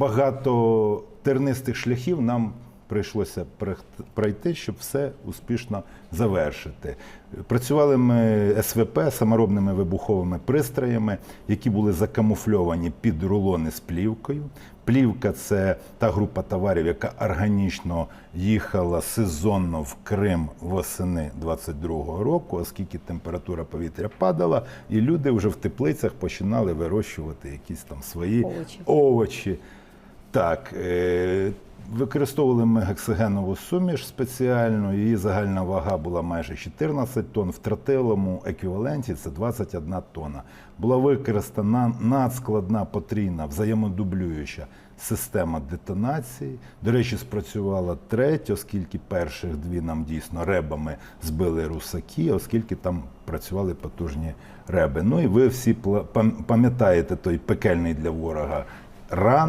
багато тернистих шляхів нам прийшлося пройти, щоб все успішно завершити. Працювали ми СВП саморобними вибуховими пристроями, які були закамуфльовані під рулони з плівкою. Плівка це та група товарів, яка органічно їхала сезонно в Крим восени 22-го року, оскільки температура повітря падала, і люди вже в теплицях починали вирощувати якісь там свої Овочі. овочі. Так, е, використовували ми гексогенову суміш спеціальну, її загальна вага була майже 14 тонн, в тротиловому еквіваленті це 21 тонна. Була використана надскладна потрійна взаємодублююча система детонації. До речі, спрацювала третя, оскільки перших дві нам дійсно ребами збили русаки, оскільки там працювали потужні реби. Ну і ви всі пам'ятаєте той пекельний для ворога ранок.